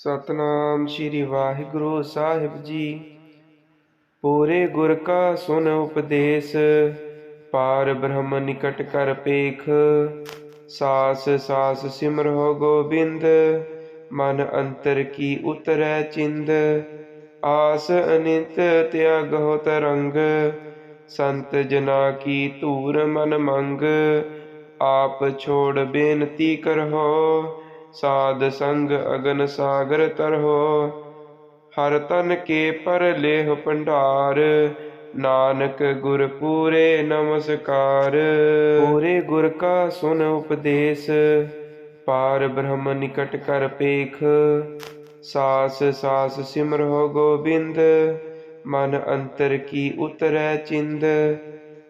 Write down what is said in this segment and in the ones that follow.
ਸਤਨਾਮ ਸ੍ਰੀ ਵਾਹਿਗੁਰੂ ਸਾਹਿਬ ਜੀ ਪੂਰੇ ਗੁਰ ਕਾ ਸੁਨ ਉਪਦੇਸ਼ ਪਾਰ ਬ੍ਰਹਮ ਨਿਕਟ ਕਰ ਪੇਖ ਸਾਸ ਸਾਸ ਸਿਮਰੋ ਗੋਬਿੰਦ ਮਨ ਅੰਤਰ ਕੀ ਉਤਰੈ ਚਿੰਦ ਆਸ ਅਨਿਤ ਤਿਆਗਹੁ ਤਰੰਗ ਸੰਤ ਜਨਾ ਕੀ ਧੂਰ ਮਨ ਮੰਗ ਆਪ ਛੋੜ ਬੇਨਤੀ ਕਰਹੁ ਸਾਧ ਸੰਗ ਅਗਨ ਸਾਗਰ ਤਰਹੁ, ਹਰ ਤਨ ਕੇ ਪਰ ਲੇਹ ਭੰਡਾਰ, ਨਾਨਕ ਗੁਰ ਪੂਰੇ ਨਮਸਕਾਰ। ਪੂਰੇ ਗੁਰ ਕਾ ਸੁਨ ਉਪਦੇਸ਼, ਪਾਰ ਬ੍ਰਹਮ ਨਿਕਟ ਕਰ ਪੇਖ। ਸਾਸ ਸਾਸ ਸਿਮਰੋ ਗੋਬਿੰਦ, ਮਨ ਅੰਤਰ ਕੀ ਉਤਰੈ ਚਿੰਦ।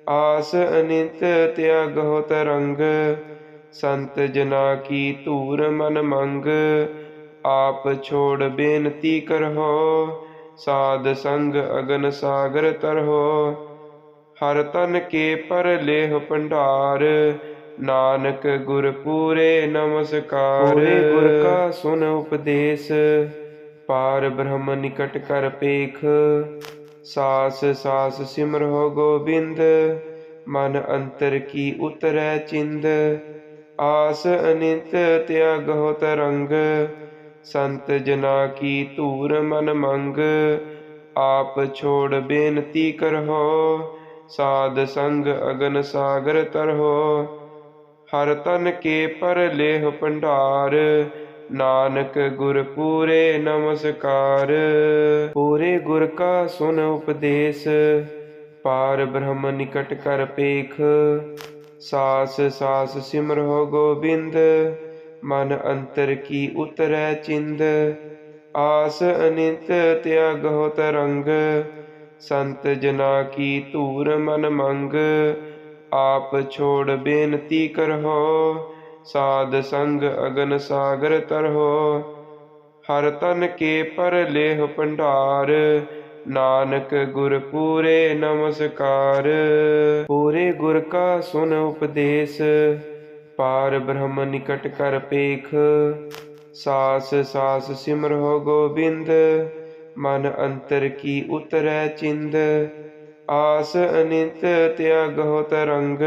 ਆਸ ਅਨਿਤ ਤਿਆਗਹੁ ਤਰੰਗ ਸੰਤ ਜਨਾ ਕੀ ਧੂਰ ਮਨ ਮੰਗ ਆਪ ਛੋੜ ਬੇਨਤੀ ਕਰਹੁ ਸਾਧ ਸੰਗ ਅਗਨ ਸਾਗਰ ਤਰਹੁ। ਹਰ ਤਨ ਕੇ ਪਰ ਲੇਹ ਭੰਡਾਰ ਨਾਨਕ ਗੁਰ ਪੂਰੇ ਨਮਸਕਾਰ। ਗੁਰ ਕਾ ਸੁਨ ਉਪਦੇਸ਼ ਪਾਰ ਬ੍ਰਹਮ ਨਿਕਟ ਕਰ ਪੇਖ। ਸਾਸ ਸਾਸ ਸਿਮਰੋ ਗੋਬਿੰਦ ਮਨ ਅੰਤਰ ਕੀ ਉਤਰੈ ਚਿੰਦ। ਆਸ ਅਨਿਤ ਤਿਆਗਹੁ ਤਰੰਗ ਸੰਤ ਜਨਾ ਕੀ ਧੂਰ ਮਨ ਮੰਗ। ਆਪ ਛੋੜ ਬੇਨਤੀ ਕਰਹੁ, ਸਾਧ ਸੰਗ ਅਗਨ ਸਾਗਰ ਤਰਹੁ। ਹਰ ਤਨ ਕੇ ਪਰ ਲੇਹ ਭੰਡਾਰ, ਨਾਨਕ ਗੁਰ ਪੂਰੇ ਨਮਸਕਾਰ। ਪੂਰੇ ਗੁਰ ਕਾ ਸੁਨ ਉਪਦੇਸ਼, ਪਾਰ ਬ੍ਰਹਮ ਨਿਕਟ ਕਰ ਪੇਖ। ਸਾਸ ਸਾਸ ਸਿਮਰੋ ਗੋਬਿੰਦ, ਮਨ ਅੰਤਰ ਕੀ ਉਤਰੈ ਚਿੰਦ। ਆਸ ਅਨਿਤ ਤਿਆਗਹੁ ਤਰੰਗ, ਸੰਤ ਜਨਾ ਕੀ ਧੂਰ ਮਨ ਮੰਗ। ਆਪ ਛੋੜ ਬੇਨਤੀ ਕਰਹੁ, ਸਾਧ ਸੰਗ ਅਗਨ ਸਾਗਰ ਤਰਹੁ। ਹਰ ਤਨ ਕੇ ਪਰ ਲੇਹ ਭੰਡਾਰ ਨਾਨਕ ਗੁਰ ਪੂਰੇ ਨਮਸਕਾਰ। ਪੂਰੇ ਗੁਰ ਕਾ ਸੁਨ ਉਪਦੇਸ਼, ਪਾਰ ਬ੍ਰਹਮ ਨਿਕਟ ਕਰ ਪੇਖ। ਸਾਸ ਸਾਸ ਸਿਮਰੋ ਗੋਬਿੰਦ, ਮਨ ਅੰਤਰ ਕੀ ਉਤਰੈ ਚਿੰਦ। ਆਸ ਅਨਿਤ ਤਿਆਗਹੁ ਤਰੰਗ,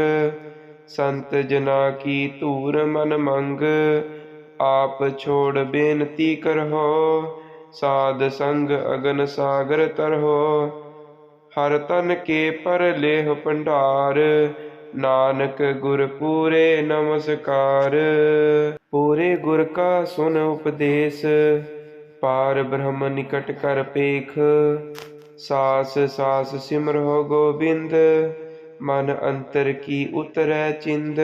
ਸੰਤ ਜਨਾ ਕੀ ਧੂਰ ਮਨ ਮੰਗ। ਆਪ ਛੋੜ ਬੇਨਤੀ ਕਰਹੁ ਸਾਧ ਸੰਗ ਅਗਨ ਸਾਗਰ ਤਰਹੁ, ਹਰ ਤਨ ਕੇ ਪਰ ਲੇਹ ਭੰਡਾਰ, ਨਾਨਕ ਗੁਰ ਪੂਰੇ ਨਮਸਕਾਰ। ਪੂਰੇ ਗੁਰ ਕਾ ਸੁਨ ਉਪਦੇਸ਼, ਪਾਰ ਬ੍ਰਹਮ ਨਿਕਟ ਕਰ ਪੇਖ। ਸਾਸ ਸਾਸ ਸਿਮਰੋ ਗੋਬਿੰਦ, ਮਨ ਅੰਤਰ ਕੀ ਉਤਰੈ ਚਿੰਦ।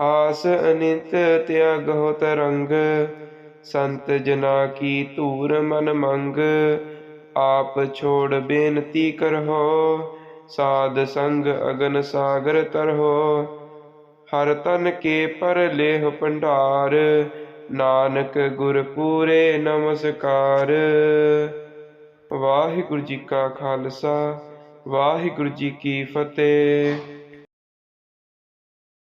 ਆਸ ਅਨਿਤ ਤਿਆਗਹੁ ਤਰੰਗ ਸੰਤ ਜਨਾ ਕੀ ਧੂਰ ਮਨ ਮੰਗ, ਆਪ ਛੋੜ ਬੇਨਤੀ ਕਰਹੁ, ਸਾਧ ਸੰਗ ਅਗਨ ਸਾਗਰ ਤਰਹੁ। ਹਰ ਤਨ ਕੇ ਪਰ ਲੇਹ ਭੰਡਾਰ, ਨਾਨਕ ਗੁਰ ਪੂਰੇ ਨਮਸਕਾਰ। ਵਾਹਿਗੁਰੂ ਜੀ ਕਾ ਖਾਲਸਾ, ਵਾਹਿਗੁਰੂ ਜੀ ਕੀ ਫਤਿਹ।